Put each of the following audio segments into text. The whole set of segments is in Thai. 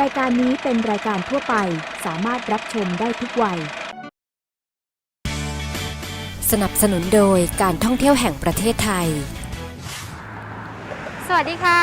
รายการนี้เป็นรายการทั่วไปสามารถรับชมได้ทุกวัย สนับสนุนโดยการท่องเที่ยวแห่งประเทศไทย สวัสดีค่ะ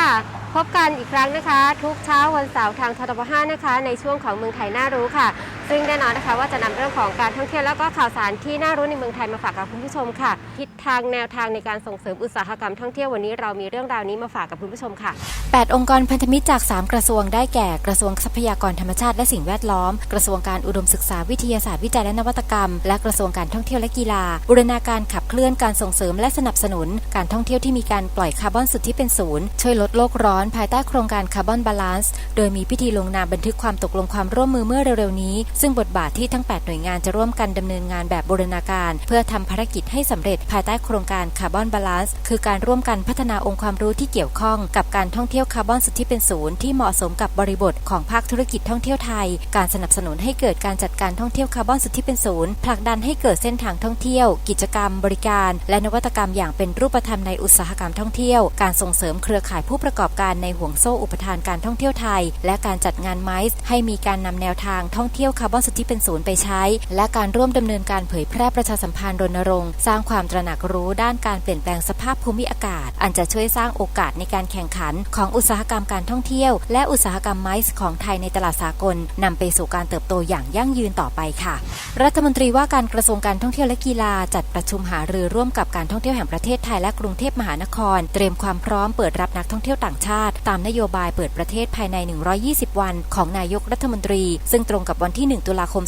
พบกันอีกครั้งนะคะ ทุกเช้าวันเสาร์ทางททบ5นะคะ ในช่วงของเมืองไทยน่ารู้ค่ะ ซึ่งแน่นอนนะคะว่าจะนำเรื่องของการท่องเที่ยวแล้วก็ข่าวสารที่น่ารู้ในเมืองไทยมาฝากกับคุณผู้ชมค่ะ ทิศทางแนวทางในการส่งเสริมอุตสาหกรรมท่องเที่ยววันนี้เรามีเรื่องราวนี้มาฝากกับคุณผู้ชมค่ะ 8 องค์กรพันธมิตรจาก 3 กระทรวงได้แก่กระทรวงทรัพยากรธรรมชาติและสิ่งแวดล้อม กระทรวงการอุดมศึกษาวิทยาศาสตร์วิจัยและนวัตกรรม และกระทรวงการท่องเที่ยวและกีฬา บูรณาการขับเคลื่อนการส่งเสริมและสนับสนุน การท่องเที่ยวที่มีการปล่อยคาร์บอนสุทธิเป็นศูนย์ช่วยลดโลกร้อนภายใต้โครงการคาร์บอนบาลานซ์โดยมีพิธีลงนามบันทึกความตกลงความร่วมมือเมื่อเร็วๆนี้ซึ่งบทบาทที่ทั้ง 8 หน่วยงานจะร่วมกันดำเนินงานแบบบูรณาการ เพื่อทำภารกิจให้สำเร็จภายใต้โครงการคาร์บอนบาลานซ์คือการร่วมกันพัฒนาองค์ความรู้ที่เกี่ยวข้องกับการท่องเที่ยวคาร์บอนสุทธิเป็นศูนย์ที่เหมาะสมกับบริบทของภาคธุรกิจท่องเที่ยวไทย การสนับสนุนให้เกิดการจัดการท่องเที่ยวคาร์บอนสุทธิเป็นศูนย์ผลักดันให้เกิดเส้นทางท่องเที่ยว กิจกรรม บริการ และนวัตกรรมอย่างเป็นรูปธรรมในอุตสาหกรรมท่องเที่ยว การส่งเสริมเครือข่ายผู้ประกอบการในห่วงโซ่อุปทานการท่องเที่ยวไทย และการจัดงานไมซ์ให้มีการนำแนวทางท่องเที่ยวคาร์บอนสุทธิเป็นศูนย์ไปใช้ และการร่วมดำเนินการเผยแพร่ประชาสัมพันธ์รณรงค์สร้างความตระหนักรู้ด้านการเปลี่ยนแปลงสภาพภูมิอากาศ อันจะช่วยสร้างโอกาสในการแข่งขัน ของอุตสาหกรรมการท่องเที่ยว และอุตสาหกรรมไมซ์ของไทยในตลาดสากลนำไปสู่การเติบโตอย่างยั่งยืนต่อไปค่ะ รัฐมนตรีว่าการกระทรวงการท่องเที่ยวและกีฬาจัดประชุมหารือร่วมกับการท่องเที่ยวแห่งประเทศไทยและกรุงเทพมหานคร เตรียมความพร้อมเปิดรับนักท่องเที่ยวต่างชาติ ตามนโยบายเปิดประเทศภายใน 120 วัน ของนายกรัฐมนตรี ซึ่งตรงกับวันที่1 ตุลาคม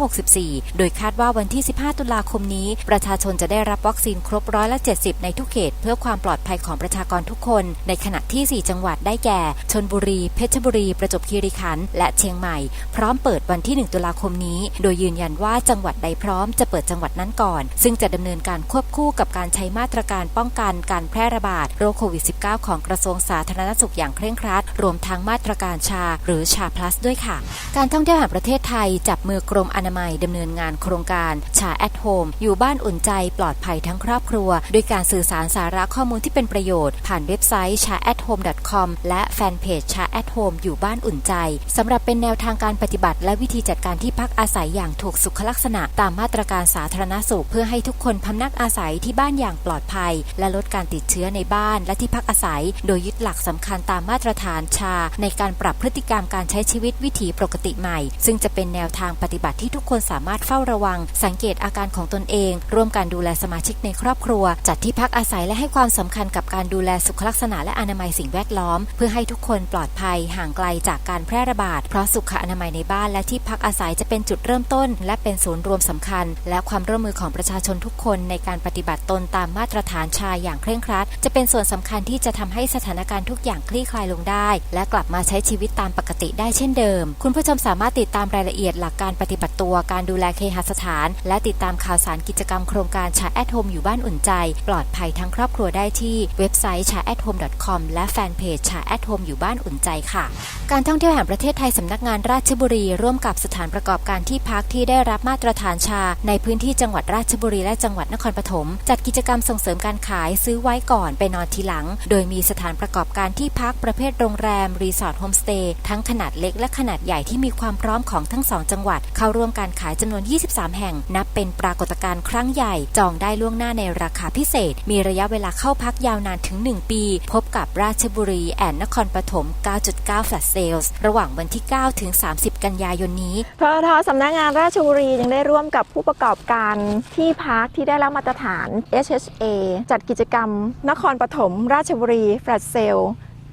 2564 โดยคาดว่าวันที่ 15 ตุลาคมนี้ ประชาชนจะได้รับวัคซีนครบร้อยละ 70 ในทุกเขต เพื่อความปลอดภัยของประชากรทุกคน ในขณะที่ 4 จังหวัดได้แก่ ชนบุรี เพชรบุรี ประจวบคีรีขันธ์ และเชียงใหม่ พร้อมเปิดวันที่ 1 ตุลาคมนี้ โดยยืนยันว่าจังหวัดใดพร้อมจะเปิดจังหวัดนั้นก่อน ซึ่งจะดำเนินการควบคู่กับการใช้มาตรการป้องกันการแพร่ระบาดโรคโควิด -19 ของกระทรวงสาธารณสุขอย่างเคร่งครัด รวมทั้งมาตรการชา หรือชา plus ด้วยค่ะ การท่องเที่ยวแห่งประเทศไทย จับมือกรมอนามัยดำเนินงานโครงการชา at home อยู่บ้านอุ่นใจปลอดภัยทั้งครอบครัว ด้วยการสื่อสารสาระข้อมูลที่เป็นประโยชน์ ผ่านเว็บไซต์ cha at home com และแฟนเพจ cha at home อยู่บ้านอุ่นใจสำหรับเป็นแนวทางการปฏิบัติ และวิธีจัดการที่พักอาศัยอย่างถูกสุขลักษณะ ตามมาตรการสาธารณสุข เพื่อให้ทุกคนพำนักอาศัยที่บ้านอย่างปลอดภัย และลดการติดเชื้อในบ้านและที่พักอาศัย โดยยึดหลักสำคัญตามมาตรฐานชา ในการปรับพฤติกรรมการใช้ชีวิตวิถีปกติใหม่ ซึ่งจะเป็นแนวทางปฏิบัติที่ทุกคนสามารถเฝ้าระวัง สังเกตอาการของตนเอง ร่วมการดูแลสมาชิกในครอบครัว จัดที่พักอาศัยและให้ความสำคัญกับการดูแลสุขลักษณะและอนามัยสิ่งแวดล้อม เพื่อให้ทุกคนปลอดภัยห่างไกลจากการแพร่ระบาด เพราะสุขอนามัยในบ้านและที่พักอาศัยจะเป็นจุดเริ่มต้น และเป็นศูนย์รวมสำคัญ และความร่วมมือของประชาชนทุกคนในการปฏิบัติตนตามมาตรฐานชาอย่างเคร่งครัด จะเป็นส่วนสำคัญที่จะทำให้สถานการณ์ทุกอย่างคลี่คลายลงได้ และกลับมาใช้ชีวิตตามปกติได้เช่นเดิม คุณผู้ชมสามารถติดตามรายละเอียดหลักการปฏิบัติตัว การดูแลเคหสถาน และติดตามข่าวสารกิจกรรมโครงการชาแอทโฮมอยู่บ้านอุ่นใจ ปลอดภัยทั้งครอบครัวได้ที่เว็บไซต์ c h a at home com และแฟนเพจ c h a at home อยู่บ้านอุ่นใจค่ะ การท่องเที่ยวแห่งประเทศไทยสำนักงานราชบุรี ร่วมกับสถานประกอบการที่พักที่ได้รับมาตรฐานชา ในพื้นที่จังหวัดราชบุรีและจังหวัดนครปฐมจัดกิจกรรมส่งเสริมการขายซื้อไว้ก่อนไปนอนทีหลัง โดยมีสถานประกอบการที่พักประเภทโรงแรมรีสอร์ทโฮมสเตย์ทั้งขนาดเล็กและขนาดใหญ่ที่มีความพร้อมของทั้งสองจังหวัด เข้าร่วมการขายจำนวน 23 แห่ง นับเป็นปรากฏการณ์ครั้งใหญ่ จองได้ล่วงหน้าในราคาพิเศษ มีระยะเวลาเข้าพักยาวนานถึง 1 ปี พบกับราชบุรีแอนนครปฐม 9.9 flash sales ระหว่างวันที่ 9 ถึง 30 กันยายนนี้ทททสำนักงานราชบุรียังได้ร่วมกับผู้ประกอบการที่พักที่ได้รับมาตรฐาน SHA จัดกิจกรรม นครปฐม ราชบุรี แฟลชเซล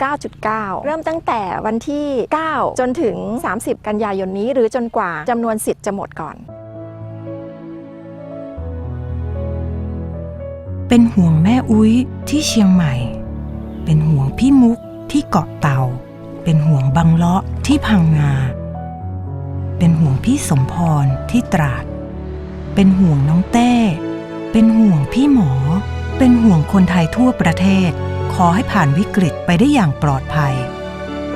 9.9 เริ่มตั้งแต่วันที่ 9 จนถึง 30 กันยายนนี้ หรือจนกว่าจำนวนสิทธิ์จะหมดก่อน เป็นห่วงแม่อุ้ยที่เชียงใหม่ เป็นห่วงพี่มุกที่เกาะเต่า เป็นห่วงบังเลาะที่พังงา เป็นห่วงพี่สมพรที่ตราด เป็นห่วงน้องเต้ เป็นห่วงพี่หมอ เป็นห่วงคนไทยทั่วประเทศ ขอให้ผ่านวิกฤตไปได้อย่างปลอดภัย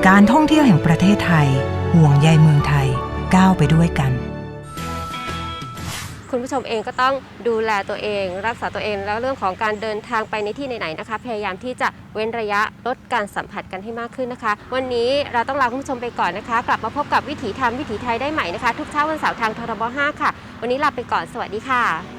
การท่องเที่ยวแห่งประเทศไทย ห่วงใยเมืองไทยก้าวไปด้วยกัน คุณผู้ชมเองก็ต้องดูแลตัวเอง รักษาตัวเองแล้วเรื่องของการเดินทางไปในที่ไหนๆนะคะ พยายามที่จะเว้นระยะลดการสัมผัสกันให้มากขึ้นนะคะ วันนี้เราต้องลาคุณผู้ชมไปก่อนนะคะ กลับมาพบกับวิถีธรรมวิถีไทยได้ใหม่นะคะ ทุกเช้าวันเสาร์ทางทรบ5ค่ะ วันนี้ลาไปก่อนสวัสดีค่ะ